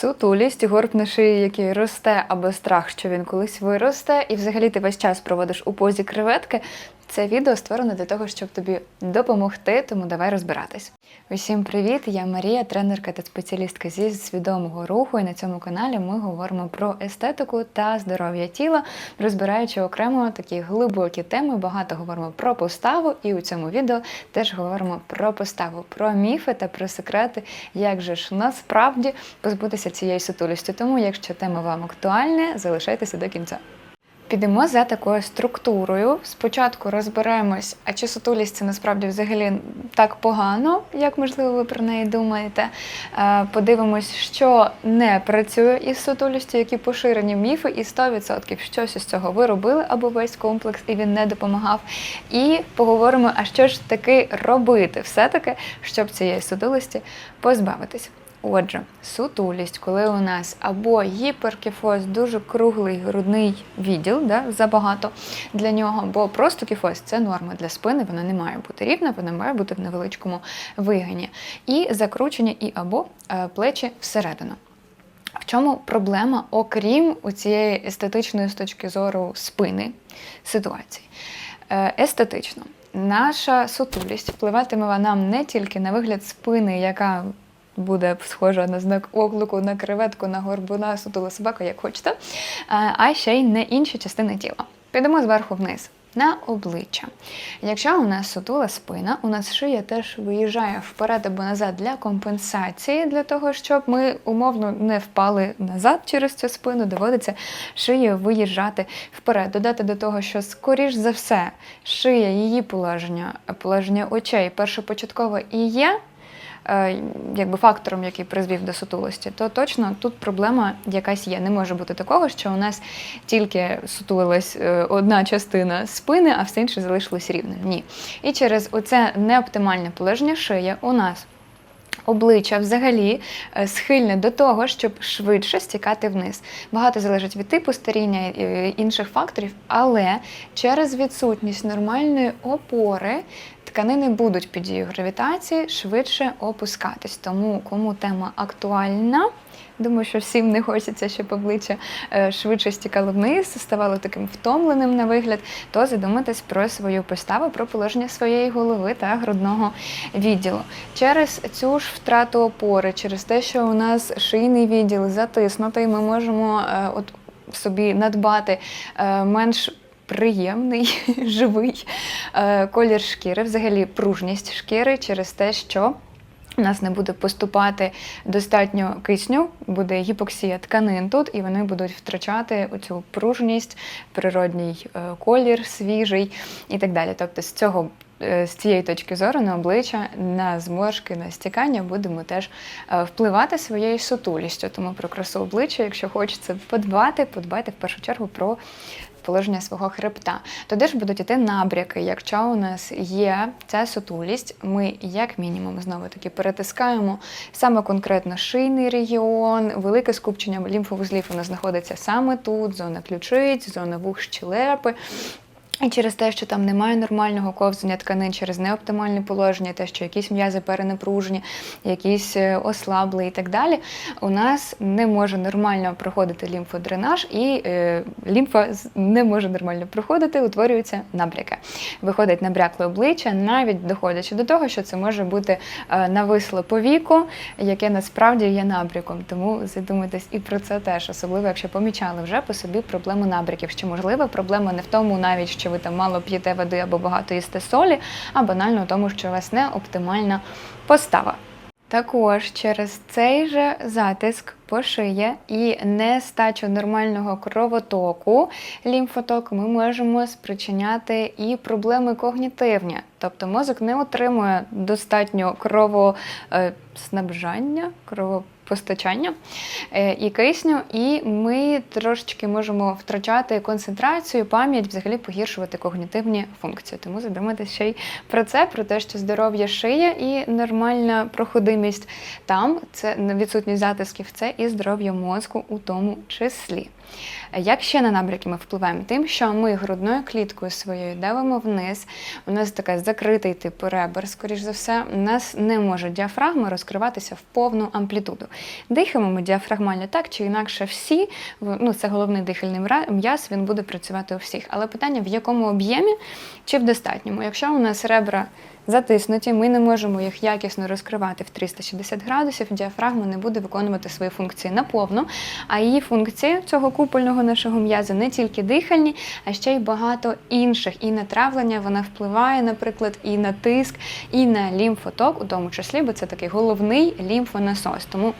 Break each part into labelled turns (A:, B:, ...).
A: Сутулість, горб на шиї, який росте, або страх, що він колись виросте, і взагалі ти весь час проводиш у позі креветки. Це відео створено для того, щоб тобі допомогти, тому давай розбиратись. Усім привіт! Я Марія, тренерка та спеціалістка зі свідомого руху. І на цьому каналі ми говоримо про естетику та здоров'я тіла, розбираючи окремо такі глибокі теми. Багато говоримо про поставу, і у цьому відео теж говоримо про поставу, про міфи та про секрети, як же ж насправді позбутися цієї сутулості. Тому, якщо тема вам актуальна, залишайтеся до кінця. Підемо за такою структурою. Спочатку розберемось, а чи сутулість це насправді взагалі так погано, як можливо ви про неї думаєте. Е, Подивимось, що не працює із сутулістю, які поширені міфи, і 100% щось із цього ви робили або весь комплекс, і він не допомагав. І поговоримо, а що ж таки робити, все-таки, щоб цієї сутулості позбавитись. Отже, сутулість, коли у нас або гіперкіфоз, дуже круглий грудний відділ, да, забагато для нього, бо просто кіфоз це норма для спини, вона не має бути рівна, вона має бути в невеличкому вигині. І закручені і або е, плечі всередину. В чому проблема, окрім у цієї естетичної з точки зору спини ситуації? Е, Естетично, наша сутулість впливатиме нам не тільки на вигляд спини, яка буде схожа на знак оклику, на креветку, на горбуна, сутулу собаку, як хочете, а ще й на інші частини тіла. Підемо зверху вниз. На обличчя. Якщо у нас сутула спина, у нас шия теж виїжджає вперед або назад для компенсації, для того, щоб ми умовно не впали назад через цю спину, доводиться шиєю виїжджати вперед. Додати до того, що скоріш за все шия, її положення, положення очей першопочатково і є якби фактором, який призвів до сутулості, то точно тут проблема якась є. Не може бути такого, що у нас тільки сутулилась е, одна частина спини, а все інше залишилось рівним. Ні. І через оце неоптимальне положення шиї у нас. Обличчя взагалі е, схильне до того, щоб швидше стікати вниз. Багато залежить від типу старіння і е, інших факторів, але через відсутність нормальної опори тканини будуть під дією гравітації швидше опускатись. Тому кому тема актуальна. Думаю, що всім не хочеться, щоб обличчя е, швидше стікало вниз, ставало таким втомленим на вигляд, то задумайтесь про свою поставу, про положення своєї голови та грудного відділу. Через цю ж втрату опори, через те, що у нас шийний відділ затиснутий, ми можемо е, от собі надбати е, менш приємний, живий е, колір шкіри, взагалі пружність шкіри через те, що у нас не буде поступати достатньо кисню, буде гіпоксія тканин тут, і вони будуть втрачати оцю пружність, природній е, колір, свіжий і так далі. Тобто з цього. е, З цієї точки зору на обличчя, на зморшки, на стікання будемо теж впливати своєю сутулістю. Тому про красу обличчя, якщо хочеться подбати, подбайте в першу чергу про положення свого хребта. Туди ж будуть іти набряки. Якщо у нас є ця сутулість, ми як мінімум знову таки перетискаємо саме конкретно шийний регіон, велике скупчення лімфовузлів у нас знаходиться саме тут, зона ключиць, зона вух щелепи. І через те, що там немає нормального ковзання тканин, через неоптимальне положення, те, що якісь м'язи перенапружені, якісь е, ослабли і так далі, у нас не може нормально проходити лімфодренаж, і е, лімфа не може нормально проходити, утворюються набряки. Виходить набрякле обличчя, навіть доходячи до того, що це може бути е, нависло повіку, яке насправді є набряком. Тому задумайтесь і про це теж, особливо якщо помічали вже по собі проблему набряків. Що можливо, проблема не в тому, навіть що ви там мало п'єте води або багато їсте солі, а банально тому, що у вас не оптимальна постава. Також через цей же затиск по шиї і нестачу нормального кровотоку, лімфотоку, ми можемо спричиняти і проблеми когнітивні. Тобто мозок не отримує достатньо кровоснабжання, кровопостачання е, і кисню, і ми трошечки можемо втрачати концентрацію, пам'ять, взагалі погіршувати когнітивні функції. Тому задумайтесь ще й про це, про те, що здоров'я шия і нормальна проходимість там, це відсутність затисків, це і здоров'я мозку у тому числі. Як ще на набряки ми впливаємо? Тим, що ми грудною кліткою своєю давимо вниз, у нас така закритий тип ребер, скоріш за все, у нас не може діафрагма розкриватися в повну амплітуду. Дихаємо ми діафрагмально так чи інакше всі. Ну, це головний дихальний м'яз, він буде працювати у всіх. Але питання в якому об'ємі чи в достатньому. Якщо у нас ребра затиснуті, ми не можемо їх якісно розкривати в 360 градусів, діафрагма не буде виконувати свої функції наповно. А її функції цього купольного нашого м'яза не тільки дихальні, а ще й багато інших. І на травлення вона впливає, наприклад, і на тиск, і на лімфоток, у тому числі, бо це такий головний лімфонасос. Тому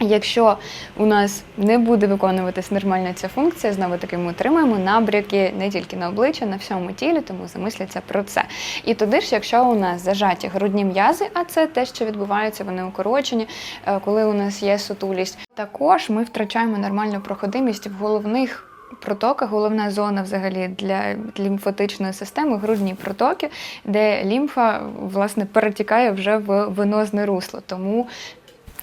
A: Якщо у нас не буде виконуватись нормально ця функція, знову таки ми отримаємо набряки не тільки на обличчя, на всьому тілі, тому замисляться про це. І туди ж, якщо у нас зажаті грудні м'язи, а це те, що відбувається, вони укорочені, е, коли у нас є сутулість, також ми втрачаємо нормальну проходимість в головних. Протока, головна зона взагалі для лімфотичної системи, грудні протоки, де лімфа власне перетікає вже в венозне русло. Тому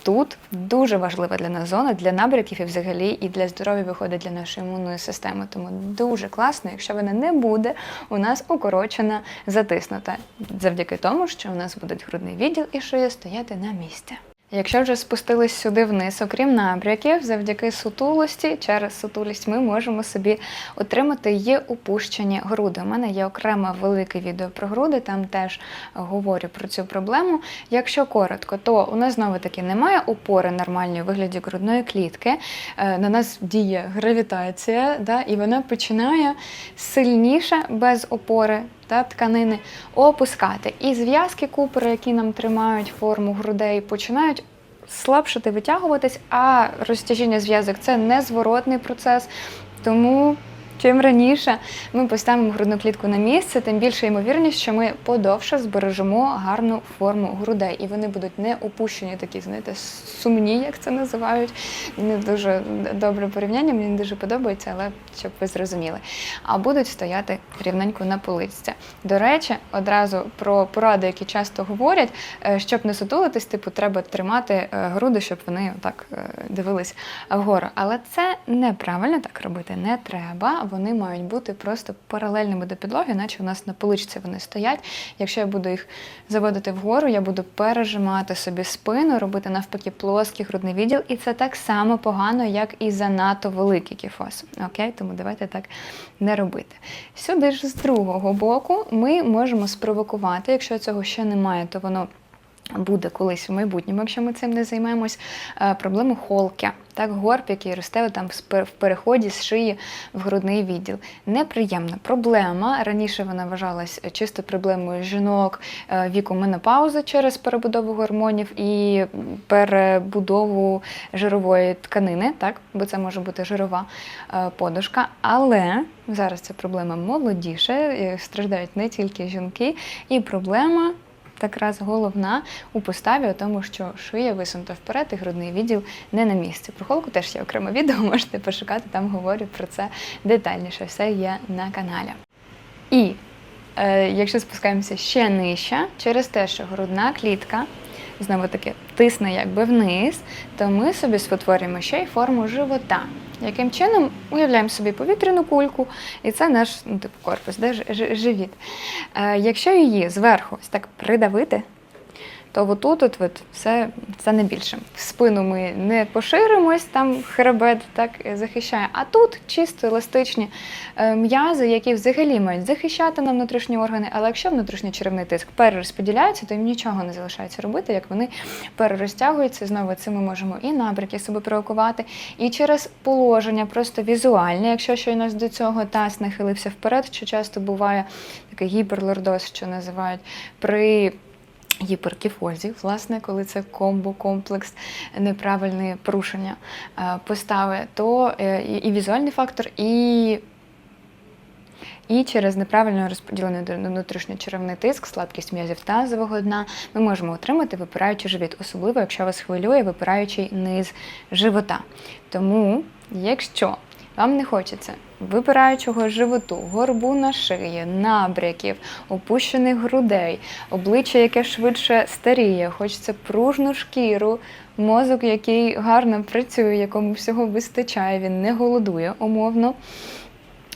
A: тут дуже важлива для нас зона, для набряків і взагалі і для здоров'я виходить для нашої імунної системи. Тому дуже класно, якщо вона не буде у нас укорочена, затиснута, завдяки тому, що у нас буде грудний відділ і шия стояти на місці. Якщо вже спустились сюди вниз, окрім набряків, завдяки сутулості, через сутулість ми можемо собі отримати є опущені груди. У мене є окреме велике відео про груди, там теж говорю про цю проблему. Якщо коротко, то у нас знову таки немає опори нормальної у вигляді грудної клітки. Е, На нас діє гравітація, да, і вона починає сильніше без опори та тканини опускати. І зв'язки купери, які нам тримають форму грудей, починають слабшати, витягуватись, а розтяжіння зв'язок це незворотний процес. Тому чим раніше ми поставимо грудну клітку на місце, тим більше ймовірність, що ми подовше збережемо гарну форму грудей. І вони будуть не опущені, такі, знаєте, сумні, як це називають. Не дуже добре порівняння, мені не дуже подобається, але щоб ви зрозуміли. А будуть стояти рівненько на поличці. До речі, одразу про поради, які часто говорять, е, щоб не сутулитись, типу, треба тримати е, груди, щоб вони так дивились вгору. Але це неправильно так робити не треба. Вони мають бути просто паралельними до підлоги, наче у нас на поличці вони стоять. Якщо я буду їх заводити вгору, я буду пережимати собі спину, робити навпаки плоский грудний відділ, і це так само погано, як і занадто великий кіфоз. Окей, тому давайте так не робити. Сюди ж з другого боку ми можемо спровокувати, якщо цього ще немає, то воно. Буде колись в майбутньому, якщо ми цим не займемось, е, проблему холки, так, горб, який росте там в переході з шиї в грудний відділ. Неприємна проблема. Раніше вона вважалась чисто проблемою жінок е, віку менопаузи через перебудову гормонів і перебудову жирової тканини, так, бо це може бути жирова е, подушка. Але зараз ця проблема молодіша, е, страждають не тільки жінки, і проблема якраз головна у поставі, у тому, що шия висунута вперед і грудний відділ не на місці. Про холку теж є окреме відео, можете пошукати, там говорю про це детальніше. Все є на каналі. І е, якщо спускаємося ще нижче, через те, що грудна клітка знову таки тисне якби вниз, то ми собі спотворюємо ще й форму живота. Яким чином уявляємо собі повітряну кульку, і це наш ну, типу, корпус, де ж- живіт. Е, якщо її зверху ось так придавити, то отут от, от все це не більше. В спину ми не поширимось, там хребет так е, захищає. А тут чисто еластичні е, м'язи, які взагалі мають захищати нам внутрішні органи. Але якщо внутрішньочеревний тиск перерозподіляється, то їм нічого не залишається робити, як вони перерозтягуються. Знову цим ми можемо і набряки себе провокувати, і через положення, просто візуальне, якщо щойно до цього таз нахилився вперед, що часто буває такий гіперлордоз, що називають при гіперкіфозі, власне, коли це комбо-комплекс, неправильне порушення е, постави, то е, і, візуальний фактор, і, і через неправильно розподілений до- внутрішньочеревний тиск, слабкість м'язів тазового дна, ми можемо отримати випираючий живіт, особливо якщо вас хвилює випираючий низ живота. Тому, якщо вам не хочеться випираючого животу, горбу на шиї, набряків, опущених грудей, обличчя, яке швидше старіє, хочеться пружну шкіру, мозок, який гарно працює, якому всього вистачає, він не голодує умовно.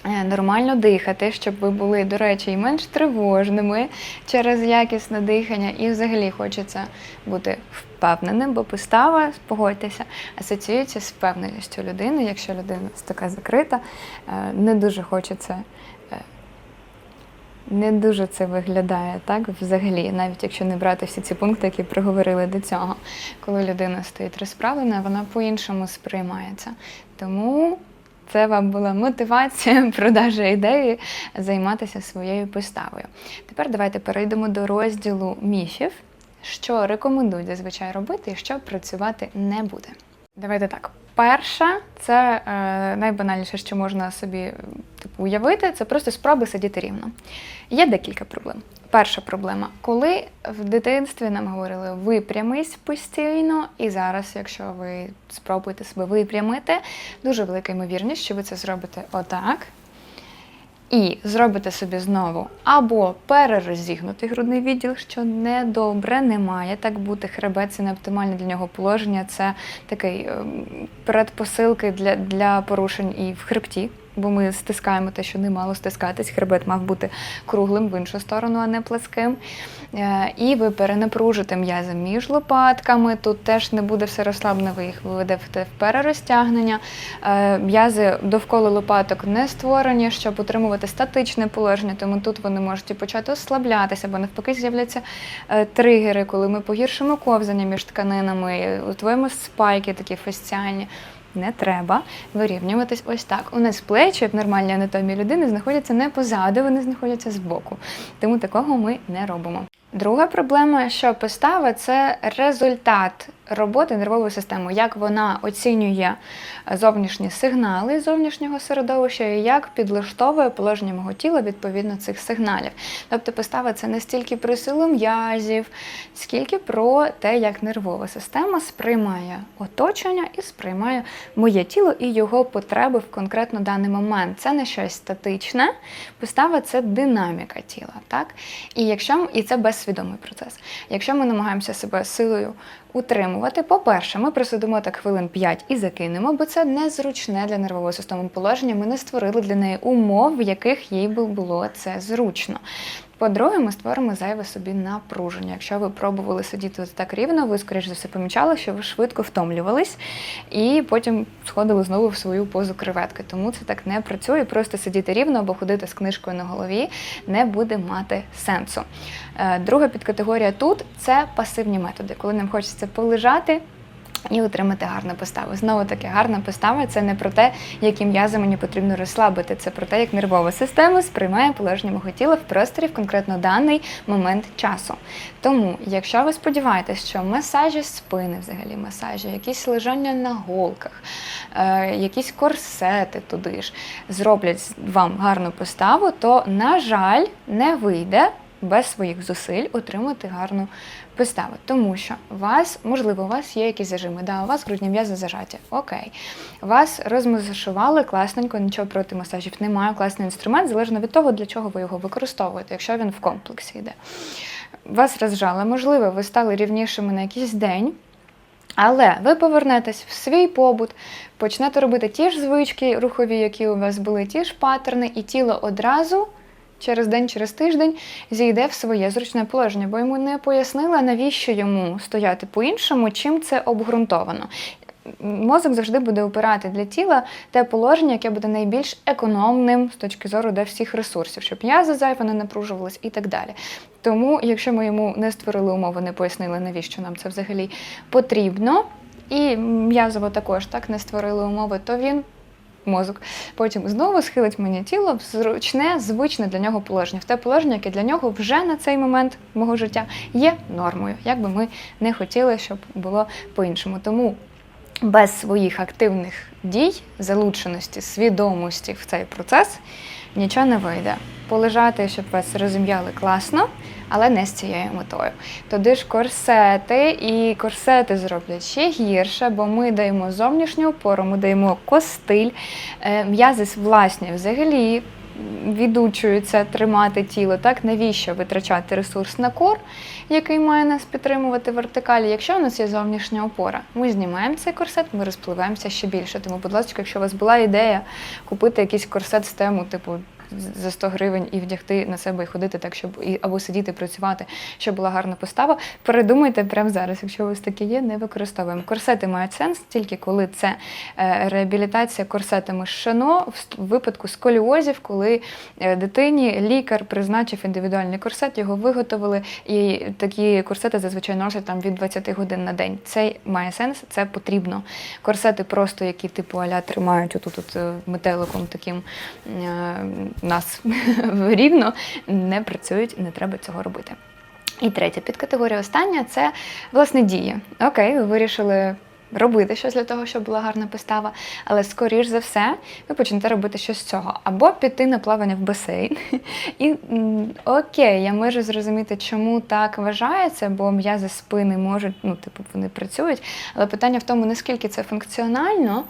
A: Е, Нормально дихати, щоб ви були, до речі, і менш тривожними через якісне дихання, і взагалі хочеться бути в впевненим, бо постава, погодьтеся, асоціюється з впевненістю людини. Якщо людина така закрита, е, не дуже хочеться. е, Не дуже це виглядає так взагалі, навіть якщо не брати всі ці пункти, які проговорили до цього. Коли людина стоїть розправлена, вона по-іншому сприймається. Тому це вам була мотивація, продажа ідеї займатися своєю поставою. Тепер давайте перейдемо до розділу міфів, що рекомендують зазвичай робити і що працювати не буде. Давайте так. Перше, це е, найбанальніше, що можна собі е, типу, уявити, це просто спроби сидіти рівно. Є декілька проблем. Перша проблема, коли в дитинстві нам говорили випрямись постійно, і зараз, якщо ви спробуєте себе випрямити, дуже велика ймовірність, що ви це зробите отак. І зробите собі знову або перерозігнутий грудний відділ, що недобре, не має так бути. Хребет це не оптимальне для нього положення, це такий ем, передпосилки для, для порушень і в хребті. Бо ми стискаємо те, що не мало стискатись. Хребет мав бути круглим в іншу сторону, а не пласким. Е, І ви перенапружите м'язи між лопатками. Тут теж не буде все розслаблено, ви їх виведете в перерозтягнення. Е, М'язи довкола лопаток не створені, щоб утримувати статичне положення, тому тут вони можуть почати ослаблятися, бо навпаки з'являться е, тригери, коли ми погіршимо ковзання між тканинами, утворимо спайки такі фасціальні. Не треба вирівнюватись ось так. У нас плечі, як нормальні анатомії людини, знаходяться не позаду, вони знаходяться збоку. Тому такого ми не робимо. Друга проблема, що постава це результат роботи нервової системи, як вона оцінює зовнішні сигнали зовнішнього середовища і як підлаштовує положення мого тіла відповідно цих сигналів. Тобто постава це не стільки про силу м'язів, скільки про те, як нервова система сприймає оточення і сприймає моє тіло і його потреби в конкретно даний момент. Це не щось статичне. Постава це динаміка тіла. Так? І якщо і це безсвідомий процес. Якщо ми намагаємося себе силою утримувати, по-перше, ми присидимо так хвилин 5 і закинемо, бо це незручне для нервової системи положення. Ми не створили для неї умов, в яких їй би було це зручно. По-друге, ми створимо зайве собі напруження. Якщо ви пробували сидіти так рівно, ви, скоріш за все, помічали, що ви швидко втомлювались і потім сходили знову в свою позу креветки. Тому це так не працює. Просто сидіти рівно або ходити з книжкою на голові не буде мати сенсу. Е, Друга підкатегорія тут це пасивні методи, коли нам хочеться полежати. І отримати гарну поставу. Знову таки, гарна постава це не про те, які м'язи мені потрібно розслабити, це про те, як нервова система сприймає положення мого тіла в просторі в конкретно даний момент часу. Тому, якщо ви сподіваєтесь, що масажі спини, взагалі масажі, якісь лежання на голках, е, якісь корсети туди ж зроблять вам гарну поставу, то, на жаль, не вийде без своїх зусиль отримати гарну поставу. Тому що вас, можливо, у вас є якісь зажими, да, у вас грудні м'язи зажаті. Окей. Вас розмасажували класненько, нічого проти масажів немає. Класний інструмент, залежно від того, для чого ви його використовуєте, якщо він в комплексі йде. Вас розжали, можливо, ви стали рівнішими на якийсь день. Але ви повернетесь в свій побут, почнете робити ті ж звички рухові, які у вас були, ті ж паттерни, і тіло одразу через день, через тиждень зійде в своє зручне положення, бо йому не пояснили, навіщо йому стояти по-іншому, чим це обґрунтовано. Мозок завжди буде опирати для тіла те положення, яке буде найбільш економним з точки зору де всіх ресурсів, щоб м'язи зайво не напружувались і так далі. Тому, якщо ми йому не створили умови, не пояснили, навіщо нам це взагалі потрібно, і м'язово також так не створили умови, то він мозок. Потім знову схилить мені тіло в зручне, звичне для нього положення, в те положення, яке для нього вже на цей момент мого життя є нормою, як би ми не хотіли, щоб було по-іншому. Тому без своїх активних дій, залученості, свідомості в цей процес нічого не вийде. Полежати, щоб вас розім'яли класно, але не з цією метою. Тоді ж корсети, і корсети зроблять ще гірше, бо ми даємо зовнішню опору, ми даємо костиль, Е, м'язи власні взагалі відучуються тримати тіло. Так навіщо витрачати ресурс на кор, який має нас підтримувати вертикалі? Якщо у нас є зовнішня опора, ми знімаємо цей корсет, ми розпливаємося ще більше. Тому, будь ласка, якщо у вас була ідея купити якийсь корсет з тему, типу за 100 гривень і вдягти на себе і ходити так, щоб і або сидіти, працювати, щоб була гарна постава. Передумайте прямо зараз, якщо у вас таке є, не використовуємо. Корсети мають сенс тільки коли це е, реабілітація корсетами шано в випадку сколіозів, коли е, дитині лікар призначив індивідуальний корсет, його виготовили, і такі корсети зазвичай носять там від 20 годин на день. Це має сенс, це потрібно. Корсети просто, які типу аля тримають отут от, е, метеликом таким нас рівно, не працюють, не треба цього робити. І третя підкатегорія остання це власне дії. Окей, ви вирішили робити щось для того, щоб була гарна постава, але скоріш за все ви почнете робити щось з цього. Або піти на плавання в басейн. І окей, я можу зрозуміти, чому так вважається, бо м'язи спини можуть, ну, типу, вони працюють. Але питання в тому, наскільки це функціонально.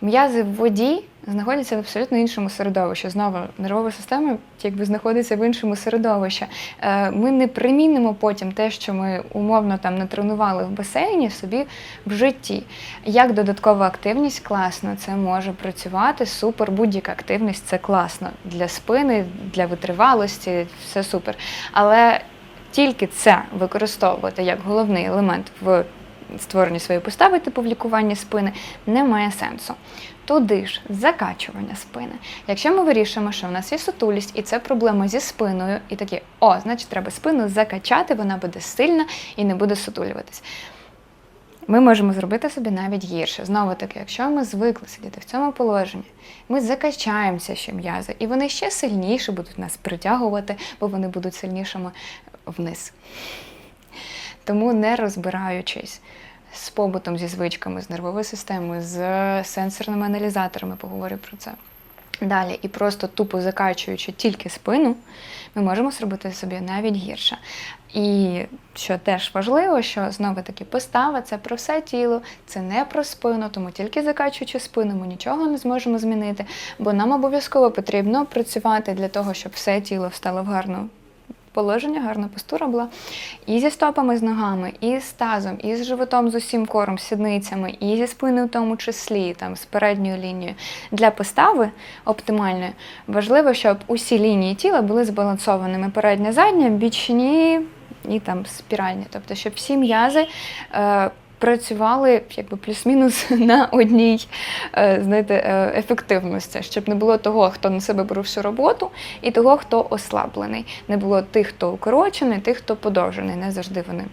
A: М'язи в воді знаходяться в абсолютно іншому середовищі. Знову нервова система якби знаходиться в іншому середовищі. Е, Ми не примінимо потім те, що ми умовно там натренували в басейні собі в житті. Як додаткова активність класно, це може працювати. Супер, будь-яка активність це класно для спини, для витривалості, все супер. Але тільки це використовувати як головний елемент в створенні своєї постави, типу в лікуванні спини, не має сенсу. Туди ж закачування спини. Якщо ми вирішимо, що в нас є сутулість, і це проблема зі спиною, і такі, о, значить, треба спину закачати, вона буде сильна і не буде сутулюватись. Ми можемо зробити собі навіть гірше. Знову таки, якщо ми звикли сидіти в цьому положенні, ми закачаємося ще м'язи, і вони ще сильніше будуть нас притягувати, бо вони будуть сильнішими вниз. Тому не розбираючись з побутом, зі звичками, з нервовою системою, з сенсорними аналізаторами, поговорю про це. Далі, і просто тупо закачуючи тільки спину, ми можемо зробити собі навіть гірше. І що теж важливо, що знову таки постава це про все тіло, це не про спину, тому тільки закачуючи спину, ми нічого не зможемо змінити, бо нам обов'язково потрібно працювати для того, щоб все тіло встало в гарну положення, гарна постура була. І зі стопами, з ногами, і з тазом, і з животом, з усім кором, сідницями, і зі спиною в тому числі, там, з передньою лінією. Для постави оптимальної важливо, щоб усі лінії тіла були збалансованими. Передня, задня, бічні і там спіральні. Тобто, щоб всі м'язи. Е, Працювали якби плюс-мінус на одній е, знаєте, е, ефективності, щоб не було того, хто на себе бере всю роботу, і того, хто ослаблений. Не було тих, хто укорочений, тих, хто подовжений. Не завжди вони.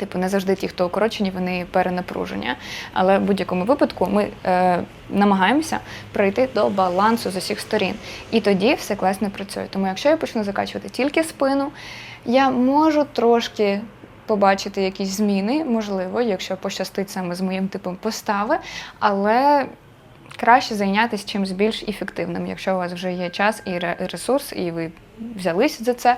A: Типу, не завжди ті, хто укорочені, вони перенапруження. Але в будь-якому випадку ми е, намагаємося прийти до балансу з усіх сторін. І тоді все класно працює. Тому якщо я почну закачувати тільки спину, я можу трошки побачити якісь зміни, можливо, якщо пощастить саме з моїм типом постави, але краще зайнятися чимось більш ефективним, якщо у вас вже є час і ресурс, і ви взялись за це,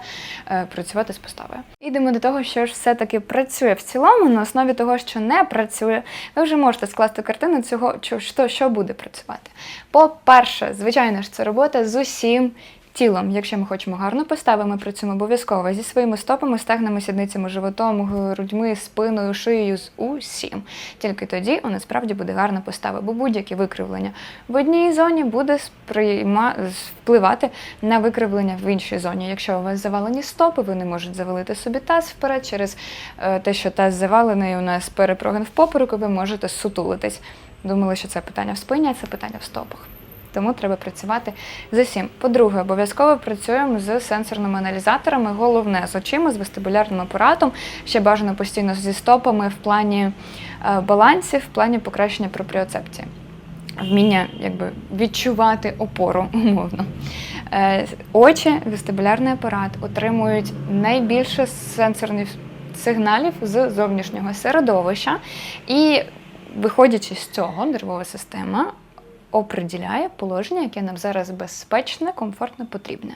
A: е, працювати з поставою. Ідемо до того, що ж все-таки працює в цілому, на основі того, що не працює, ви вже можете скласти картину цього, що, що буде працювати. По-перше, звичайно ж, це робота з усім тілом. Якщо ми хочемо гарну поставу, ми працюємо обов'язково зі своїми стопами, стегнами, сідницями, животом, грудьми, спиною, шиєю, з усім. Тільки тоді у нас справді буде гарна постава, бо будь-яке викривлення в одній зоні буде сприйма... впливати на викривлення в іншій зоні. Якщо у вас завалені стопи, вони можуть завалити собі таз вперед через е, те, що таз завалений, у нас перепрогин в попереку, ви можете сутулитись. Думали, що це питання в спині, а це питання в стопах. Тому треба працювати з усім. По-друге, обов'язково працюємо з сенсорними аналізаторами. Головне з очима, з вестибулярним апаратом. Ще бажано постійно зі стопами в плані е, балансів, в плані покращення пропріоцепції. Вміння якби відчувати опору умовно. Е, Очі, вестибулярний апарат отримують найбільше сенсорних сигналів з зовнішнього середовища, і виходячи з цього, нервова система оприділяє положення, яке нам зараз безпечне, комфортне, потрібне.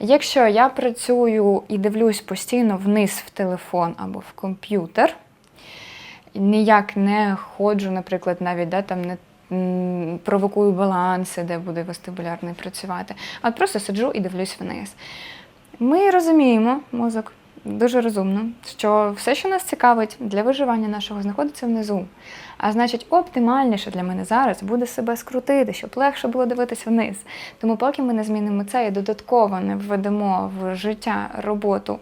A: Якщо я працюю і дивлюсь постійно вниз в телефон або в комп'ютер, ніяк не ходжу, наприклад, навіть да, там не провокую баланси, де буде вестибулярний працювати, а просто сиджу і дивлюсь вниз. Ми розуміємо, мозок дуже розумно, що все, що нас цікавить для виживання нашого, знаходиться внизу. А значить, оптимальніше для мене зараз буде себе скрутити, щоб легше було дивитися вниз. Тому, поки ми не змінимо це і додатково не введемо в життя роботу.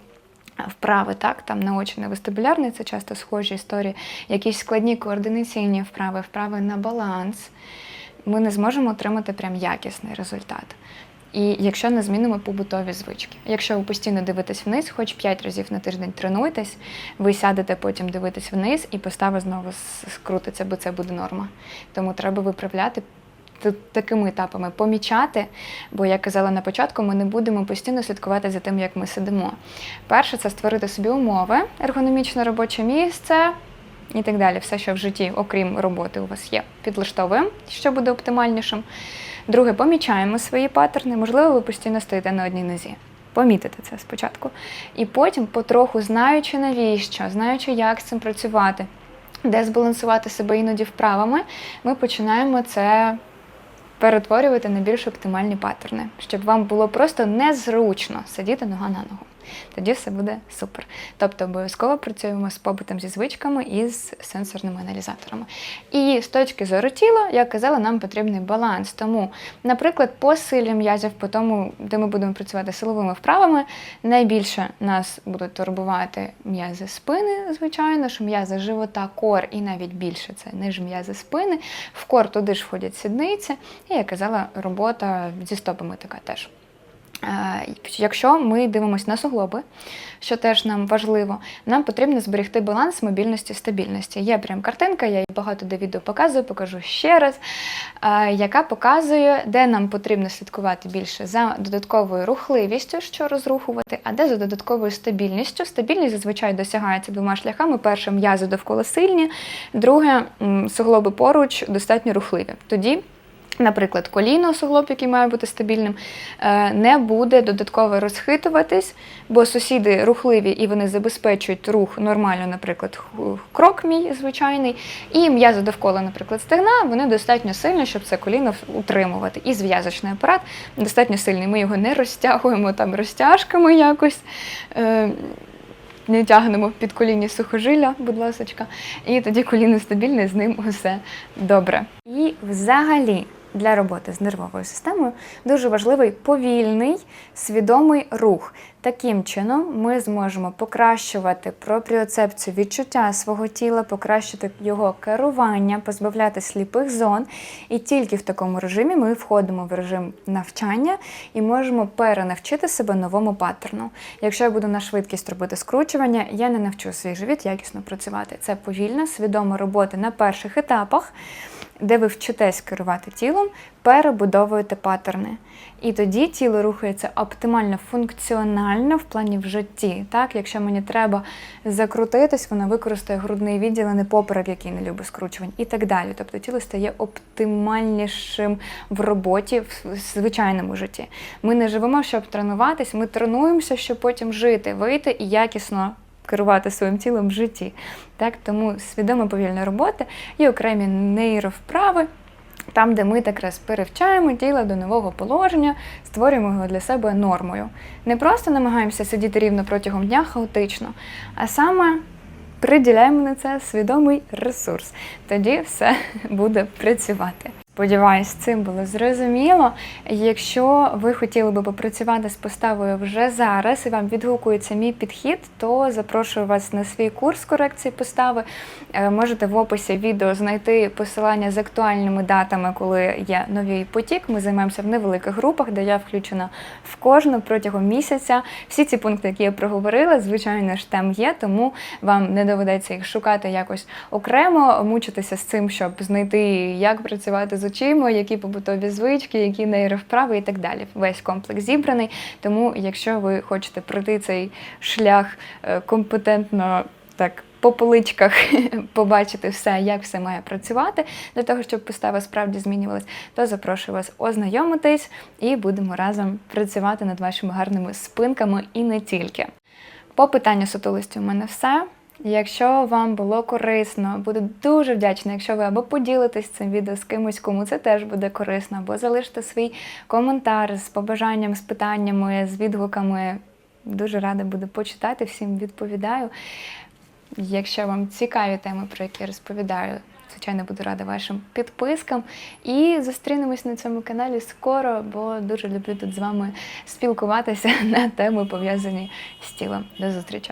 A: Вправи, так, там наочний вестибулярний, це часто схожі історії, якісь складні координаційні вправи, вправи на баланс, ми не зможемо отримати прям якісний результат. І якщо не змінимо побутові звички. Якщо ви постійно дивитесь вниз, хоч 5 разів на тиждень тренуйтесь, ви сядете потім дивитись вниз і постава знову скрутиться, бо це буде норма. Тому треба виправляти такими етапами, помічати, бо як казала на початку, ми не будемо постійно слідкувати за тим, як ми сидимо. Перше, це створити собі умови, ергономічне робоче місце. І так далі, все, що в житті, окрім роботи, у вас є, підлаштовуємо, що буде оптимальнішим. Друге, помічаємо свої паттерни. Можливо, ви постійно стоїте на одній нозі. Помітите це спочатку. І потім, потроху, знаючи навіщо, знаючи, як з цим працювати, де збалансувати себе іноді вправами, ми починаємо це перетворювати на більш оптимальні паттерни, щоб вам було просто незручно сидіти нога на ногу. Тоді все буде супер. Тобто обов'язково працюємо з побутом зі звичками і з сенсорними аналізаторами. І з точки зору тіла, як казала, нам потрібний баланс. Тому, наприклад, по силі м'язів, по тому, де ми будемо працювати силовими вправами, найбільше нас будуть турбувати м'язи спини, звичайно, що м'язи живота, кор і навіть більше це ніж м'язи спини. В кор туди ж входять сідниці, і як казала, робота зі стопами така теж. Е, Якщо ми дивимося на суглоби, що теж нам важливо, нам потрібно зберегти баланс мобільності стабільності. Є прям картинка, я її багато де відео показую, покажу ще раз, е, яка показує, де нам потрібно слідкувати більше за додатковою рухливістю, що розрухувати, а де за додатковою стабільністю. Стабільність зазвичай досягається двома шляхами: перше м'язи довкола сильні, друге суглоби поруч достатньо рухливі. Тоді Наприклад, коліно, суглоб, який має бути стабільним, е, не буде додатково розхитуватись, бо сусіди рухливі і вони забезпечують рух нормально, наприклад, крок мій звичайний, і м'язи довкола, наприклад, стегна, вони достатньо сильні, щоб це коліно утримувати. І зв'язочний апарат достатньо сильний. Ми його не розтягуємо там розтяжками якось. е, Не тягнемо під колінні сухожилля, будь ласочка, і тоді коліно стабільне, з ним усе добре. І взагалі для роботи з нервовою системою дуже важливий повільний, свідомий рух. Таким чином ми зможемо покращувати пропріоцепцію відчуття свого тіла, покращити його керування, позбавляти сліпих зон. І тільки в такому режимі ми входимо в режим навчання і можемо перенавчити себе новому паттерну. Якщо я буду на швидкість робити скручування, я не навчу свій живіт якісно працювати. Це повільна, свідома робота на перших етапах де ви вчитесь керувати тілом, перебудовуєте паттерни. І тоді тіло рухається оптимально функціонально в плані в житті. Так, якщо мені треба закрутитись, воно використає грудний відділ, а не поперек, який не любить скручувань, і так далі. Тобто тіло стає оптимальнішим в роботі, в звичайному житті. Ми не живемо, щоб тренуватись, ми тренуємося, щоб потім жити, вийти і якісно керувати своїм тілом в житті. Так, тому свідома повільна робота і окремі нейровправи. Там, де ми якраз перевчаємо тіло до нового положення, створюємо його для себе нормою. Не просто намагаємося сидіти рівно протягом дня хаотично, а саме приділяємо на це свідомий ресурс. Тоді все буде працювати. Сподіваюсь, цим було зрозуміло. Якщо ви хотіли би попрацювати з поставою вже зараз і вам відгукується мій підхід, то запрошую вас на свій курс корекції постави. Е, Можете в описі відео знайти посилання з актуальними датами, коли є новий потік. Ми займаємося в невеликих групах, де я включена в кожну протягом місяця. Всі ці пункти, які я проговорила, звичайно ж там є, тому вам не доведеться їх шукати якось окремо, мучитися з цим, щоб знайти, як працювати з очима, які побутові звички, які нейровправи і так далі. Весь комплекс зібраний. Тому, якщо ви хочете пройти цей шлях е, компетентно так. По поличках побачити все, як все має працювати для того, щоб постава справді змінювалась, то запрошую вас ознайомитись і будемо разом працювати над вашими гарними спинками і не тільки. По питанню сутулості у мене все. Якщо вам було корисно, буду дуже вдячна, якщо ви або поділитесь цим відео з кимось, кому це теж буде корисно, або залиште свій коментар з побажанням, з питаннями, з відгуками. Дуже рада буду почитати, всім відповідаю. Якщо вам цікаві теми, про які я розповідаю, звичайно, буду рада вашим підпискам. І зустрінемось на цьому каналі скоро, бо дуже люблю тут з вами спілкуватися на теми пов'язані з тілом. До зустрічі!